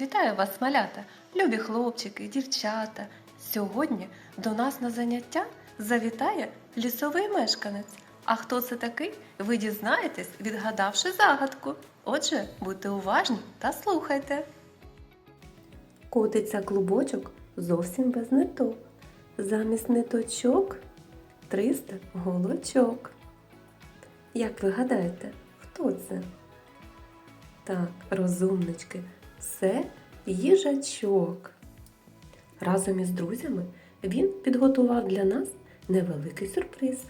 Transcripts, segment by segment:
Вітаю вас, малята, любі хлопчики, дівчата. Сьогодні до нас на заняття завітає лісовий мешканець. А хто це такий, ви дізнаєтесь, відгадавши загадку. Отже, будьте уважні та слухайте. Котиться клубочок зовсім без ниток. Замість ниточок 300 голочок. Як ви гадаєте, хто це? Так, розумнички, це їжачок. Разом із друзями він підготував для нас невеликий сюрприз.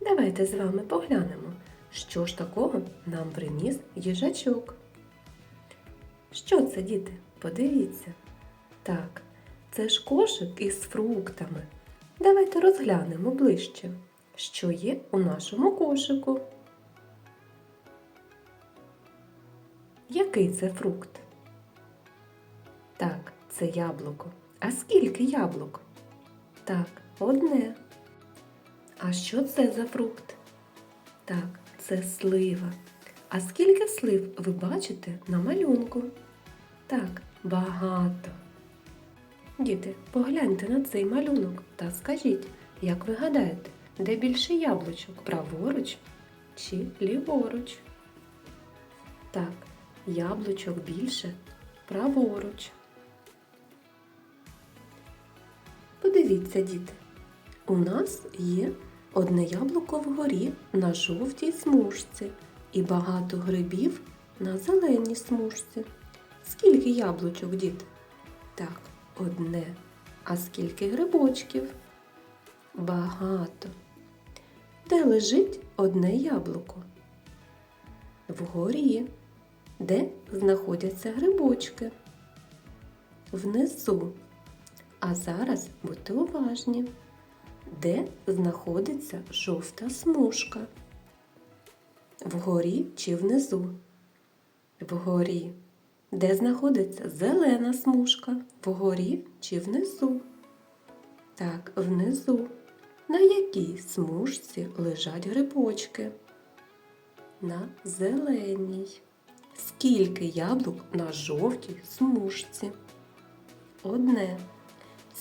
Давайте з вами поглянемо, що ж такого нам приніс їжачок. Що це, діти? Подивіться. Так, це ж кошик із фруктами. Давайте розглянемо ближче, що є у нашому кошику. Який це фрукт? Це яблуко. А скільки яблук? Так, одне. А що це за фрукт? Так, це слива. А скільки слив ви бачите на малюнку? Так, багато. Діти, погляньте на цей малюнок та скажіть, як ви гадаєте, де більше яблучок? Праворуч чи ліворуч? Так, яблучок більше праворуч. Подивіться, діти, у нас є одне яблуко вгорі на жовтій смужці і багато грибів на зеленій смужці. Скільки яблучок, діти? Так, одне. А скільки грибочків? Багато. Де лежить одне яблуко? Вгорі. Де знаходяться грибочки? Внизу. А зараз будьте уважні. Де знаходиться жовта смужка? Вгорі чи внизу? Вгорі. Де знаходиться зелена смужка? Вгорі чи внизу? Так, внизу. На якій смужці лежать грибочки? На зеленій. Скільки яблук на жовтій смужці? Одне.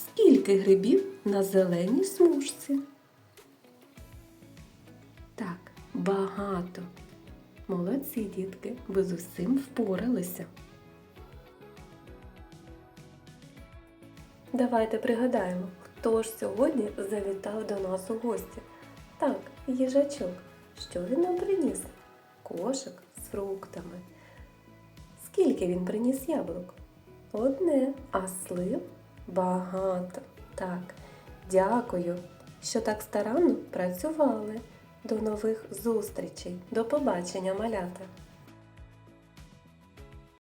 Скільки грибів на зеленій смужці? Так, багато. Молодці, дітки, ви з усім впоралися. Давайте пригадаємо, хто ж сьогодні завітав до нас у гості. Так, їжачок. Що він нам приніс? Кошик з фруктами. Скільки він приніс яблук? Одне, а слив багато. Так, дякую, що так старанно працювали. До нових зустрічей. До побачення, малята!